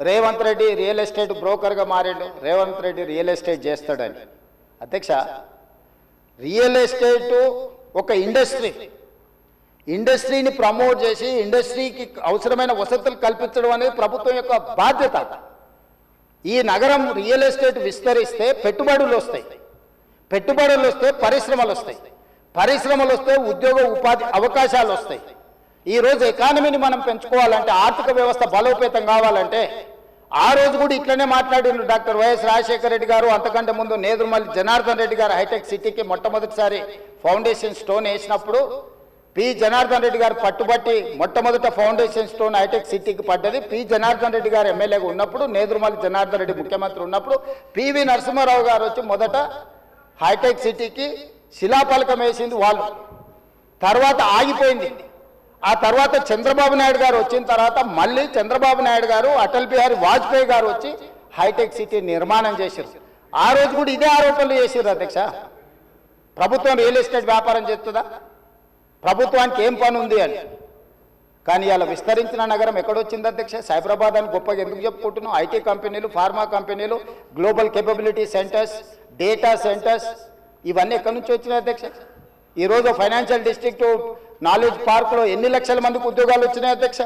Revanth Reddy real estate బ్రోకర్గా మారాడు. Revanth Reddy real estate చేస్తాడని. అధ్యక్ష రియల్ ఎస్టేట్ ఒక ఇండస్ట్రీ. ఇండస్ట్రీని ప్రమోట్ చేసి ఇండస్ట్రీకి అవసరమైన వసతులు కల్పించడం అనేది ప్రభుత్వం యొక్క బాధ్యత. ఈ నగరం రియల్ ఎస్టేట్ విస్తరిస్తే పెట్టుబడులు వస్తాయి. పెట్టుబడులు వస్తే పరిశ్రమలు వస్తాయి. పరిశ్రమలు వస్తే ఉద్యోగ ఉపాధి అవకాశాలు వస్తాయి. ఈరోజు ఎకానమీని మనం పెంచుకోవాలంటే ఆర్థిక వ్యవస్థ బలోపేతం కావాలంటే ఆ రోజు కూడా ఇట్లనే మాట్లాడిండ్రు డాక్టర్ వైఎస్ రాజశేఖర రెడ్డి గారు. అంతకంటే ముందు నేదురుమల్లి జనార్దన్ రెడ్డి గారు హైటెక్ సిటీకి మొట్టమొదటిసారి ఫౌండేషన్ స్టోన్ వేసినప్పుడు పి జనార్దన్ రెడ్డి గారు పట్టుబట్టి మొట్టమొదట ఫౌండేషన్ స్టోన్ హైటెక్ సిటీకి పడ్డది. పి జనార్దన్ రెడ్డి గారు ఎమ్మెల్యేగా ఉన్నప్పుడు నేదురుమల్లి జనార్దన్ రెడ్డి ముఖ్యమంత్రి ఉన్నప్పుడు పివి నరసింహారావు గారు వచ్చి మొదట హైటెక్ సిటీకి శిలాఫలకం వేసింది వాళ్ళు. తర్వాత ఆగిపోయింది. ఆ తర్వాత చంద్రబాబు నాయుడు గారు వచ్చిన తర్వాత మళ్ళీ చంద్రబాబు నాయుడు గారు అటల్ బిహారీ వాజ్పేయి గారు వచ్చి హైటెక్ సిటీ నిర్మాణం చేశారు. ఆ రోజు కూడా ఇదే ఆరోపణలు చేశారు అధ్యక్ష. ప్రభుత్వం రియల్ ఎస్టేట్ వ్యాపారం చేస్తుందా? ప్రభుత్వానికి ఏం పని ఉంది అని. కానీ ఇలా విస్తరించిన నగరం ఎక్కడొచ్చింది అధ్యక్ష? సైబరాబాద్ అని గొప్పగా ఎందుకు చెప్పుకుంటున్నాం ఐటీ కంపెనీలు ఫార్మా కంపెనీలు global capability centres data centres ఇవన్నీ ఎక్కడి నుంచి వచ్చినాయి అధ్యక్ష? ఈరోజు ఫైనాన్షియల్ డిస్ట్రిక్ట్ నాలెడ్జ్ పార్క్లో ఎన్ని లక్షల మందికి ఉద్యోగాలు వచ్చినాయి అధ్యక్ష?